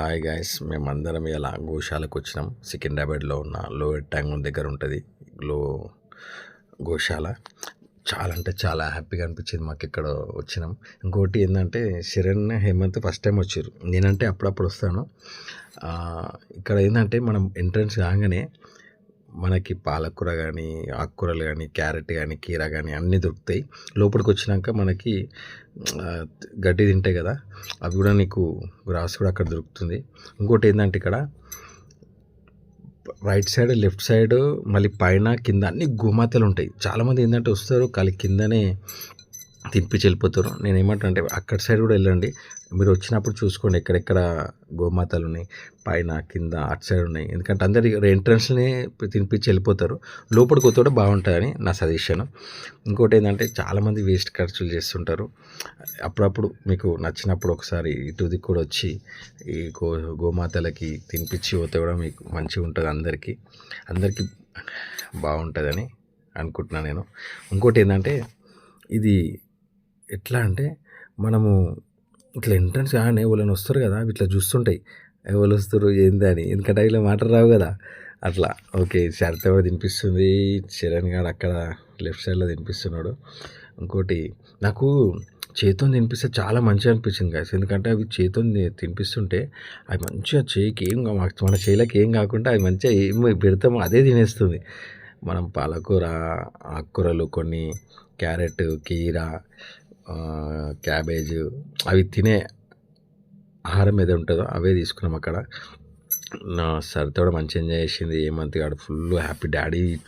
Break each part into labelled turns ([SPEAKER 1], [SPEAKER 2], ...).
[SPEAKER 1] Hi guys మేమందరం ఇలా గోశాలకు వచ్చినాం. సికింద్రాబాద్లో ఉన్న లోయర్ ట్యాంక్ దగ్గర ఉంటుంది లో గోశాల. చాలా అంటే చాలా హ్యాపీగా అనిపించింది మాకు ఇక్కడ వచ్చినాం. ఇంకోటి ఏంటంటే శరణ్ హేమంత్ ఫస్ట్ టైం వచ్చారు. నేనంటే అప్పుడప్పుడు వస్తాను. ఇక్కడ ఏంటంటే మనం ఎంట్రన్స్ కాగానే మనకి పాలకూర కానీ ఆకుకూరలు కానీ క్యారెట్ కానీ కీర కానీ అన్నీ దొరుకుతాయి. లోపలికి వచ్చినాక మనకి గడ్డి తింటాయి కదా అవి కూడా నీకు గ్రాస్ కూడా అక్కడ దొరుకుతుంది. ఇంకోటి ఏంటంటే ఇక్కడ రైట్ సైడ్ లెఫ్ట్ సైడ్ మళ్ళీ పైన కింద అన్ని గోమాతలు ఉంటాయి. చాలామంది ఏంటంటే వస్తారు కాలి కిందనే తినిపించి వెళ్ళిపోతారు నేను ఏమంటానంటే అక్కడ సైడ్ కూడా వెళ్ళండి. మీరు వచ్చినప్పుడు చూసుకోండి ఎక్కడెక్కడ గోమాతలు ఉన్నాయి పైన కింద అటు సైడ్ ఉన్నాయి. ఎందుకంటే అందరి ఎంట్రన్స్ని తినిపించి వెళ్ళిపోతారు లోపలికి పోతే కూడా బాగుంటుందని నా సజెషన్. ఇంకోటి ఏంటంటే చాలామంది వేస్ట్ ఖర్చులు చేస్తుంటారు. అప్పుడప్పుడు మీకు నచ్చినప్పుడు ఒకసారి ఇటు దిక్కు కూడా వచ్చి ఈ గో గోమాతలకి తినిపించి పోతే కూడా మీకు మంచిగా ఉంటుంది అందరికీ. అందరికీ బాగుంటుందని అనుకుంటున్నాను నేను. ఇంకోటి ఏంటంటే ఇది ఎట్లా అంటే మనము ఇట్లా ఎంట్రన్స్ కానీ ఎవరైనా వస్తారు కదా ఇట్లా చూస్తుంటాయి. ఎవరు వస్తారు ఏంది అని. ఎందుకంటే ఇలా మాటలు రావు కదా. అట్లా. ఓకే శరత్ కూడా తినిపిస్తుంది? చరణ్ గారు అక్కడ లెఫ్ట్ సైడ్లో తినిపిస్తున్నాడు. ఇంకోటి నాకు చేతితో తినిపిస్తే చాలా మంచిగా అనిపించింది గాయస్ ఎందుకంటే అవి చేతితో తినిపిస్తుంటే అవి మంచిగా చేయికి ఏం కా- మన చేయిలకి ఏం కాకుండా అవి మంచిగా ఏం పెడతామో అదే తినేస్తుంది. మనం పాలకూర ఆకుకూరలు కొన్ని క్యారెట్ కీర క్యాబేజ్ అవి తినే ఆహారం ఏదో ఉంటుందో అవే తీసుకున్నాం అక్కడ. నా సరితో కూడా మంచి ఎంజాయ్ చేసింది. ఏమంతి గాడు ఫుల్ హ్యాపీ. డాడీ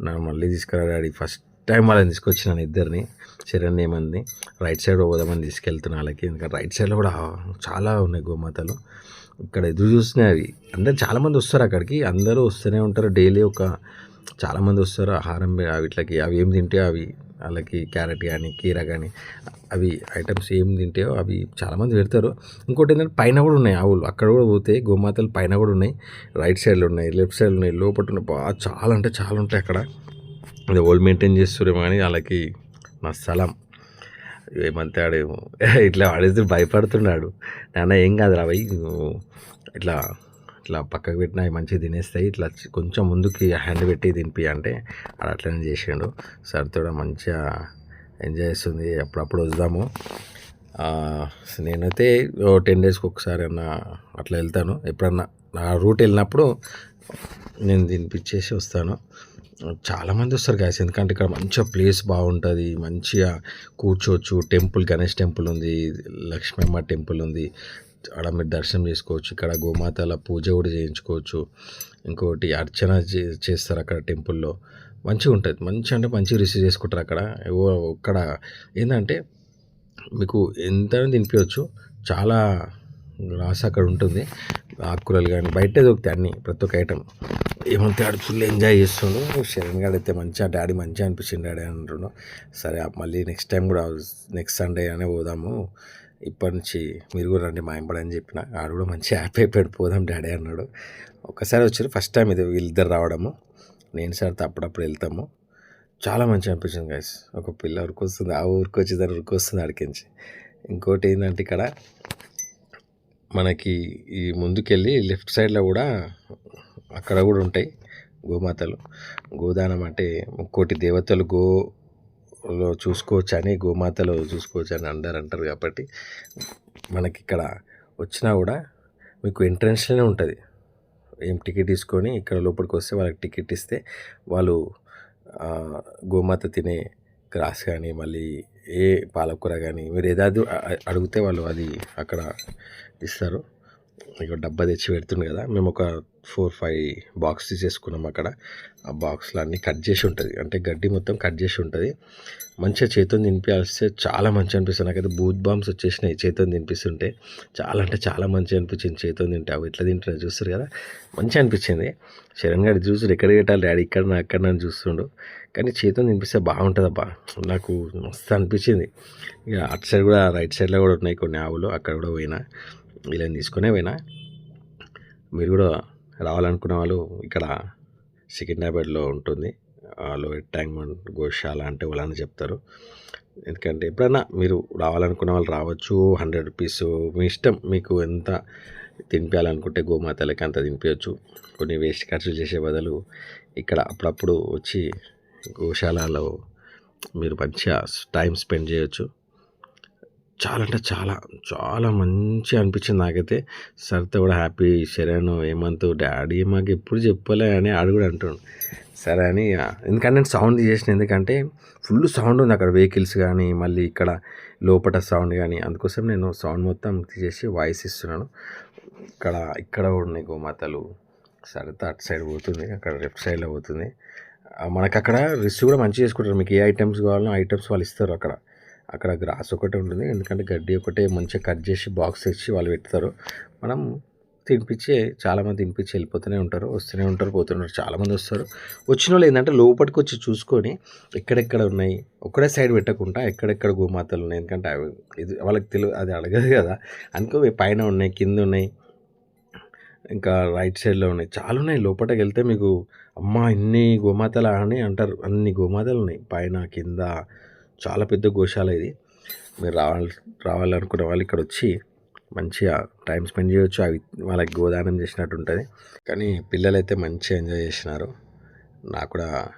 [SPEAKER 1] నా మళ్ళీ తీసుకురా డాడీ. ఫస్ట్ టైం వాళ్ళని తీసుకొచ్చినాను ఇద్దరిని చరణ్ ఏమంది. రైట్ సైడ్ పోదామని తీసుకెళ్తున్నా వాళ్ళకి. ఎందుకంటే రైట్ సైడ్లో కూడా చాలా ఉన్నాయి గోమాతలు. ఇక్కడ ఎదురు చూస్తున్నాయి అవి. అందరు చాలామంది వస్తారు అక్కడికి. అందరూ వస్తూనే ఉంటారు. డైలీ ఒక చాలామంది వస్తారు. ఆహారం వీటికి అవి ఏం తింటే అవి వాళ్ళకి క్యారెట్ కానీ కీర కానీ అవి ఐటమ్స్ ఏం తింటాయో అవి చాలామంది పెడతారు. ఇంకోటి ఏంటంటే పైన కూడా ఉన్నాయి ఆవులు. అక్కడ కూడా పోతే గోమాతలు పైన కూడా ఉన్నాయి. రైట్ సైడ్లో ఉన్నాయి లెఫ్ట్ సైడ్లో ఉన్నాయి లోపల ఉన్నాయి బాగా చాలా అంటే చాలా ఉంటాయి అక్కడ. అది ఓల్డ్ మెయింటైన్ చేస్తున్నారు కానీ వాళ్ళకి నా స్థలం. ఏమంతే ఇట్లా ఆడేసి భయపడుతున్నాడు. నాన్న ఏం కాదు రా భయ్ ఇట్లా ఇట్లా పక్కకు పెట్టినా అవి మంచిగా తినేస్తాయి. ఇట్లా కొంచెం ముందుకి హ్యాండ్ పెట్టి తినిపి అంటే అక్కడ అట్లనే చేసిండు. సార్ కూడా మంచిగా ఎంజాయ్ చేస్తుంది. అప్పుడప్పుడు వద్దాము నేనైతే టెన్ డేస్కి ఒకసారి అన్న అట్లా వెళ్తాను. ఎప్పుడన్నా నా రూట్ వెళ్ళినప్పుడు నేను తినిపించేసి వస్తాను. చాలామంది వస్తారు గాయస్ ఎందుకంటే ఇక్కడ మంచిగా ప్లేస్ బాగుంటుంది. మంచిగా కూర్చోవచ్చు. టెంపుల్ గణేష్ టెంపుల్ ఉంది. లక్ష్మమ్మ టెంపుల్ ఉంది. ఆడ మీరు దర్శనం చేసుకోవచ్చు ఇక్కడ గోమాతల పూజ కూడా చేయించుకోవచ్చు. ఇంకోటి అర్చన చే- చేస్తారు అక్కడ టెంపుల్లో. మంచిగా ఉంటుంది. మంచి అంటే మంచిగా రిసీవ్ చేసుకుంటారు అక్కడ. అక్కడ ఏంటంటే మీకు ఎంత తినిపించవచ్చు చాలా రాసి అక్కడ ఉంటుంది. ఆకుకూరలు కానీ బయట దొరుకుతాయి అన్నీ ప్రతి ఒక్క ఐటమ్ ఏమంటే ఆడు ఫుల్ ఎంజాయ్ చేస్తుండు. శరణ్ గారు అయితే మంచిగా డాడీ మంచిగా అనిపించింది డాడీ అంటుండు. సరే మళ్ళీ నెక్స్ట్ టైం కూడా నెక్స్ట్ సండే అనే పోదాము. ఇప్పటి నుంచి మీరు కూడా రండి మా ఇంపడని అని చెప్పిన. ఆడు కూడా మంచిగా హ్యాపీ అయిపోయాడు. పోదాం డాడీ అన్నాడు. ఒకసారి వచ్చారు. ఫస్ట్ టైం ఇది వీళ్ళిద్దరు రావడము. నేను సార్ అప్పుడప్పుడు వెళ్తాము. చాలా మంచిగా అనిపించింది గైస్ ఒక పిల్ల ఉరికొస్తుంది. ఆ ఊరికి దాన్ని ఉరికొస్తుంది అడికించి ఇంకోటి ఏంటంటే ఇక్కడ మనకి ఈ ముందుకెళ్ళి లెఫ్ట్ సైడ్లో కూడా అక్కడ కూడా ఉంటాయి గోమాతలు. గోదానం అంటే ముక్కోటి దేవతలు గో చూసుకోవచ్చు అని గోమాతలు చూసుకోవచ్చు అని అందరు అంటారు కాబట్టి మనకి ఇక్కడ వచ్చినా కూడా మీకు ఎంట్రన్స్లోనే ఉంటుంది. ఏం టికెట్ తీసుకొని ఇక్కడ లోపలికి వస్తే వాళ్ళకి టికెట్ ఇస్తే వాళ్ళు గోమాత తినే గ్రాస్ కానీ మళ్ళీ ఏ పాలకూర కానీ మీరు ఏదాది అడిగితే వాళ్ళు అది అక్కడ ఇస్తారు. ఇక డబ్బా తెచ్చి పెడుతుంది కదా మేము ఒక ఫోర్ ఫైవ్ బాక్స్ తీసేసుకున్నాం అక్కడ. ఆ బాక్స్లో అన్నీ కట్ చేసి ఉంటుంది. అంటే గడ్డి మొత్తం కట్ చేసి ఉంటుంది. మంచిగా చేతితో తినిపిస్తే చాలా మంచిగా అనిపిస్తుంది. నాకైతే బూత్ బాంబ్స్ వచ్చేసినాయి చేతితో తినిపిస్తుంటే. చాలా అంటే చాలా మంచిగా అనిపించింది చేతితో తింటే. అవి ఎట్లా తింటున్నాయి చూస్తారు కదా మంచిగా అనిపించింది. శరణ్ గారి చూసుడు ఎక్కడ పెట్టాలి డాడీ? ఇక్కడ నా అక్కడ నన్ను చూస్తుండు. కానీ చేతితో తినిపిస్తే బాగుంటుందబ్బా. నాకు మస్తు అనిపించింది. ఇక అటు సైడ్ కూడా రైట్ సైడ్లో కూడా ఉన్నాయి కొన్ని ఆవులు. అక్కడ కూడా పోయినా. ఇలా తీసుకునే మీరు కూడా రావాలనుకున్న వాళ్ళు ఇక్కడ సికింద్రాబాద్లో ఉంటుంది. లోయర్ ట్యాంక్ గోశాల అంటే వాళ్ళని చెప్తారు. ఎందుకంటే ఎప్పుడైనా మీరు రావాలనుకున్న వాళ్ళు రావచ్చు హండ్రెడ్ రూపీస్. మీ ఇష్టం మీకు ఎంత తినిపించాలనుకుంటే గోమాతలకి అంత తినిపించవచ్చు. కొన్ని వేస్ట్ ఖర్చులు చేసే బదులు ఇక్కడ అప్పుడప్పుడు వచ్చి గోశాలలో మీరు మంచిగా టైం స్పెండ్ చేయొచ్చు. చాలా అంటే చాలా చాలా మంచిగా అనిపించింది నాకైతే. సర్తో కూడా హ్యాపీ శరణ్ ఏమంతు డాడీ మాకు ఎప్పుడు చెప్పలే అని ఆడు కూడా అంటుండు. సరే అని ఎందుకంటే నేను సౌండ్ చేసిన ఎందుకంటే ఫుల్ సౌండ్ ఉంది అక్కడ వెహికల్స్ కానీ మళ్ళీ ఇక్కడ లోపల సౌండ్ కానీ. అందుకోసం నేను సౌండ్ మొత్తం తీసేసి వాయిస్ ఇస్తున్నాను. ఇక్కడ ఇక్కడ ఉన్నాయి గోమాతలు. సరిత అటు సైడ్ పోతుంది అక్కడ లెఫ్ట్ సైడ్లో పోతుంది. మనకు అక్కడ రిస్క్ కూడా మంచిగా చేసుకుంటారు. మీకు ఏ ఐటమ్స్ కావాలో ఐటమ్స్ వాళ్ళు ఇస్తారు అక్కడ. అక్కడ గ్రాస్ ఒకటి ఉంటుంది. ఎందుకంటే గడ్డి ఒకటే మంచిగా కట్ చేసి బాక్స్ తెచ్చి వాళ్ళు పెడతారు. మనం తినిపించి చాలామంది తినిపించి వెళ్ళిపోతూనే ఉంటారు వస్తూనే ఉంటారు పోతుంటారు చాలామంది వస్తారు. వచ్చిన వాళ్ళు ఏంటంటే లోపలికి వచ్చి చూసుకొని ఎక్కడెక్కడ ఉన్నాయి ఒక్కడే సైడ్ పెట్టకుండా ఎక్కడెక్కడ గోమాతలు ఉన్నాయి. ఎందుకంటే అవి ఇది వాళ్ళకి తెలియదు అది అడగదు కదా. అనుకో పైన ఉన్నాయి కింద ఉన్నాయి ఇంకా రైట్ సైడ్లో ఉన్నాయి. చాలా ఉన్నాయి. లోపలికి వెళ్తే మీకు అమ్మ ఇన్ని గోమాతలు అని అంటారు. అన్ని గోమాతలు ఉన్నాయి. పైన కింద చాలా పెద్ద గోశాల ఇది. మీరు రావాలి రావాలనుకునే వాళ్ళు ఇక్కడ వచ్చి మంచిగా టైం స్పెండ్ చేయొచ్చు. అవి వాళ్ళకి గోదానం చేసినట్టు ఉంటుంది. కానీ పిల్లలైతే మంచిగా ఎంజాయ్ చేసినారు. నాకు కూడా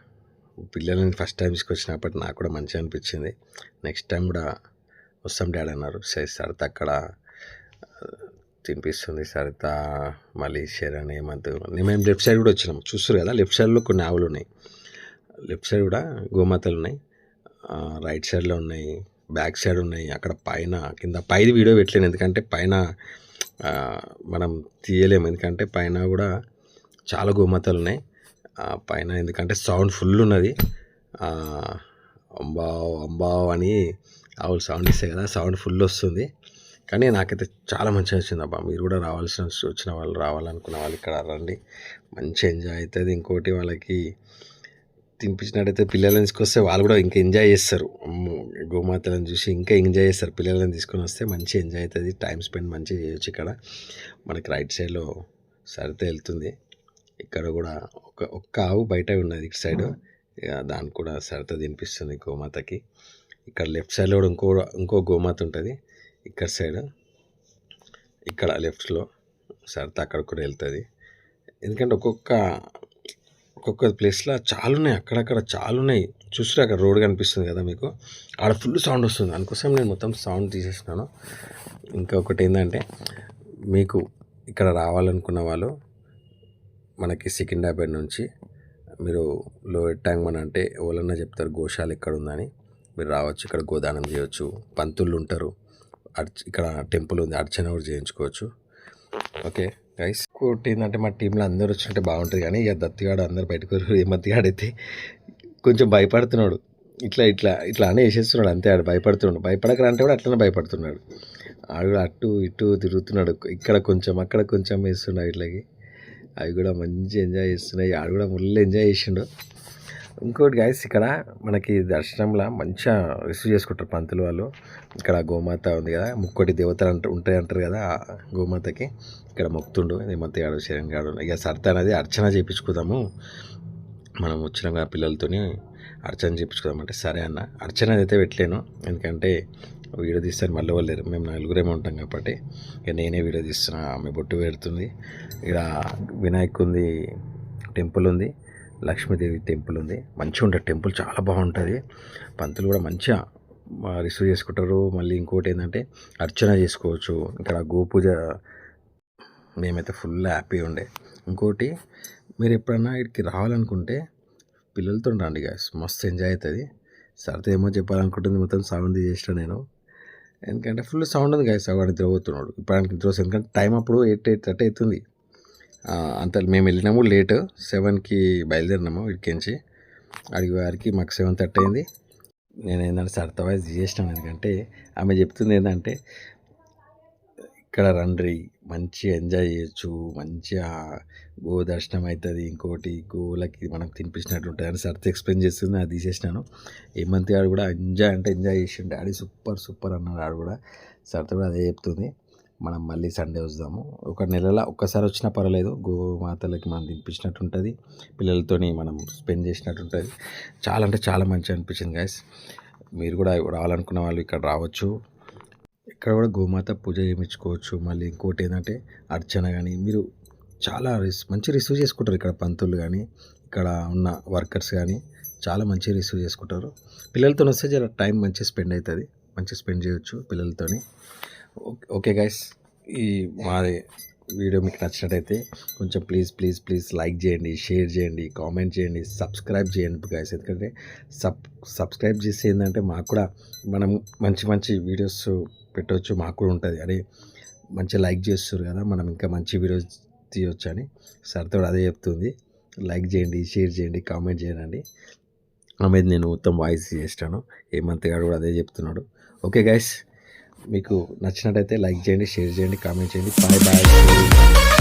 [SPEAKER 1] పిల్లల్ని ఫస్ట్ టైం తీసుకొచ్చినప్పటి నాకు కూడా మంచిగా అనిపించింది. నెక్స్ట్ టైం కూడా వస్తాం డాడీ అన్నారు. సరే సరిత అక్కడ తినిపిస్తుంది. సరిత మళ్ళీ శరణ్ హేమంత్ మేము లెఫ్ట్ సైడ్ కూడా వచ్చినాం. చూస్తారు కదా లెఫ్ట్ సైడ్లో కొన్ని ఆవులు ఉన్నాయి. లెఫ్ట్ సైడ్ కూడా గోమాతలు ఉన్నాయి. రైట్ సైడ్లో ఉన్నాయి బ్యాక్ సైడ్ ఉన్నాయి అక్కడ పైన కింద పైది వీడియో పెట్టలేను. ఎందుకంటే పైన మనం తీయలేము. ఎందుకంటే పైన కూడా చాలా గోమాతలు ఉన్నాయి. పైన ఎందుకంటే సౌండ్ ఫుల్ ఉన్నది. అంబావ్ అంబావ్ అని ఆవులు సౌండ్ ఇస్తాయి కదా సౌండ్ ఫుల్ వస్తుంది. కానీ నాకైతే చాలా మంచిగా వచ్చింది అబ్బా మీరు కూడా రావాల్సిన వచ్చిన వాళ్ళు రావాలనుకున్న వాళ్ళు ఇక్కడ రండి. మంచి ఎంజాయ్ అవుతుంది. ఇంకోటి వాళ్ళకి తినిపించినట్టయితే పిల్లలని తీసుకొస్తే వాళ్ళు కూడా ఇంకా ఎంజాయ్ చేస్తారు. గోమాతలను చూసి ఇంకా ఎంజాయ్ చేస్తారు. పిల్లలని తీసుకొని వస్తే మంచి ఎంజాయ్ అవుతుంది. టైం స్పెండ్ మంచిగా చేయొచ్చు ఇక్కడ. మనకి రైట్ సైడ్లో సరితే వెళ్తుంది. ఇక్కడ కూడా ఒక ఒక్క ఆవు బయట ఉన్నది ఇటు సైడ్ దానికి కూడా సరిత తినిపిస్తుంది గోమాతకి. ఇక్కడ లెఫ్ట్ సైడ్లో కూడా ఇంకో ఇంకో గోమాత ఉంటుంది. ఇక్కడ సైడ్ ఇక్కడ లెఫ్ట్లో సరిత అక్కడ కూడా వెళ్తుంది. ఎందుకంటే ఒక్కొక్క ఒక్కొక్క ప్లేస్లో చాలా ఉన్నాయి అక్కడక్కడ చాలా ఉన్నాయి చూస్తే అక్కడ రోడ్ కనిపిస్తుంది కదా మీకు. ఆడ ఫుల్ సౌండ్ వస్తుంది. అందుకోసం నేను మొత్తం సౌండ్ తీసేసినాను ఇంకొకటి ఏంటంటే మీకు ఇక్కడ రావాలనుకున్న వాళ్ళు మనకి సికింద్రాబాద్ నుంచి మీరు లోయర్ ట్యాంక్ మన అంటే ఎవరన్నా చెప్తారు గోశాల ఎక్కడ ఉందని. మీరు రావచ్చు ఇక్కడ గోదానం చేయవచ్చు పంతులు ఉంటారు. అర్చ ఇక్కడ టెంపుల్ ఉంది. అర్చన కూడా చేయించుకోవచ్చు. Okay guys. ఇంకోటి ఏంటంటే మా టీంలో అందరూ వచ్చినట్టే బాగుంటుంది కానీ ఇక దత్తిగాడు అందరు బయటకు ఏ మత్తిగాడు అయితే కొంచెం భయపడుతున్నాడు. ఇట్లా ఇట్లా ఇట్లా అని వేసేస్తున్నాడు అంతే ఆడు భయపడుతున్నాడు. భయపడకరా అంటే కూడా అట్లనే భయపడుతున్నాడు. ఆడు కూడా అటు ఇటు తిరుగుతున్నాడు. ఇక్కడ కొంచెం అక్కడ కొంచెం వేస్తున్నాడు ఇట్లాకి. అవి కూడా మంచి ఎంజాయ్ చేస్తున్నాయి. ఆడు కూడా ముళ్ళు ఎంజాయ్ చేసిండు. ఇంకోటి గైస్ ఇక్కడ మనకి దర్శనంలో మంచిగా రిసీవ్ చేసుకుంటారు పంతులు వాళ్ళు. ఇక్కడ గోమాత ఉంది కదా ముక్కోటి దేవతలు అంట ఉంటాయి అంటారు కదా గోమాతకి. ఇక్కడ ముక్తుండు నిమ్మతి గాడు శరణ్ గాడు. ఇక సర్త అనేది అర్చన చేయించుకుందాము మనం వచ్చిన కదా పిల్లలతోని అర్చన చేయించుకుందామంటే సరే అన్న. అర్చన అయితే పెట్టలేను ఎందుకంటే వీడియో తీస్తాను మళ్ళీ వాళ్ళు లేరు. మేము నలుగురేమో ఉంటాం కాబట్టి ఇక నేనే వీడియో తీస్తున్నా ఆమె బొట్టు పెడుతుంది. ఇక్కడ వినాయకుంది టెంపుల్ ఉంది. లక్ష్మీదేవి టెంపుల్ ఉంది. మంచిగా ఉంటుంది టెంపుల్ చాలా బాగుంటుంది. పంతులు కూడా మంచిగా రిసీవ్ చేసుకుంటారు. మళ్ళీ ఇంకోటి ఏంటంటే అర్చన చేసుకోవచ్చు. ఇక్కడ గోపూజ మేమైతే ఫుల్ హ్యాపీ ఉండే. ఇంకోటి మీరు ఎప్పుడన్నా ఇక్కడికి రావాలనుకుంటే పిల్లలతో రండి గాయస్ మస్తు ఎంజాయ్ అవుతుంది. సరితే ఏమో చెప్పాలనుకుంటుంది మొత్తం సౌండ్ చేసిన నేను. ఎందుకంటే ఫుల్ సౌండ్ ఉంది గాయస్ వాడు నిద్రపోతున్నాడు. ఇప్పుడు ఆయనకి నిద్ర ఎందుకంటే టైం అప్పుడు ఎయిట్ ఎయిట్ థర్టీ అవుతుంది. అంత మేము వెళ్ళినాము లేట్. సెవెన్కి బయలుదేరినాము ఇక్కడికి అడిగి వారికి మాకు సెవెన్ థర్టీ అయింది. నేను ఏంటంటే సర్తవైజ్ చేసినాను ఎందుకంటే ఆమె చెప్తుంది ఏంటంటే ఇక్కడ రండి మంచి ఎంజాయ్ చేయొచ్చు మంచిగా గో దర్శనం అవుతుంది ఇంకోటి గోలకి మనం తినిపించినట్టు ఉంటుంది అని సర్త్ ఎక్స్ప్లెయిన్ చేస్తుంది అది తీసేసినాను. హేమంత్ గారు కూడా ఎంజాయ్ అంటే ఎంజాయ్ చేసిండు. డాడీ సూపర్ సూపర్ అన్నాడు ఆడు కూడా. సర్త కూడా అదే చెప్తుంది. మనం మళ్ళీ సండే వద్దాము ఒక నెలలో ఒక్కసారి వచ్చినా పర్వాలేదు. గోమాతలకి మనం తినిపించినట్టు ఉంటుంది పిల్లలతోని మనం స్పెండ్ చేసినట్టు ఉంటుంది చాలా అంటే చాలా మంచిగా అనిపించింది గాయస్ మీరు కూడా రావాలనుకున్న వాళ్ళు ఇక్కడ రావచ్చు. ఇక్కడ కూడా గోమాత పూజ చేయించుకోవచ్చు. మళ్ళీ ఇంకోటి ఏంటంటే అర్చన కానీ మీరు చాలా రిస్ మంచి రిసీవ్ చేసుకుంటారు ఇక్కడ పంతులు కానీ ఇక్కడ ఉన్న వర్కర్స్ కానీ చాలా మంచిగా రిసీవ్ చేసుకుంటారు. పిల్లలతో వస్తే జర టైం మంచిగా స్పెండ్ అవుతుంది మంచిగా స్పెండ్ చేయొచ్చు పిల్లలతోని. ఓకే- ఓకే గైస్ ఈ మాది వీడియో మీకు నచ్చినట్టయితే కొంచెం ప్లీజ్ ప్లీజ్ ప్లీజ్ లైక్ చేయండి షేర్ చేయండి కామెంట్ చేయండి సబ్స్క్రైబ్ చేయండి గైస్ ఎందుకంటే సబ్ సబ్స్క్రైబ్ చేసి ఏంటంటే మాకు కూడా మనం మంచి మంచి వీడియోస్ పెట్టవచ్చు మాకు కూడా ఉంటుంది. అరే మంచి లైక్ చేస్తారు కదా మనం ఇంకా మంచి వీడియోస్ తీయొచ్చు అని సరితో అదే చెప్తుంది. లైక్ చేయండి షేర్ చేయండి కామెంట్ చేయండి. ఆమె నేను మొత్తం వాయిస్ చేస్తాను. హేమంత్ గారు కూడా అదే చెప్తున్నాడు. ఓకే గైస్ మీకు నచ్చినట్టయితే లైక్ చేయండి షేర్ చేయండి కామెంట్ చేయండి. Bye bye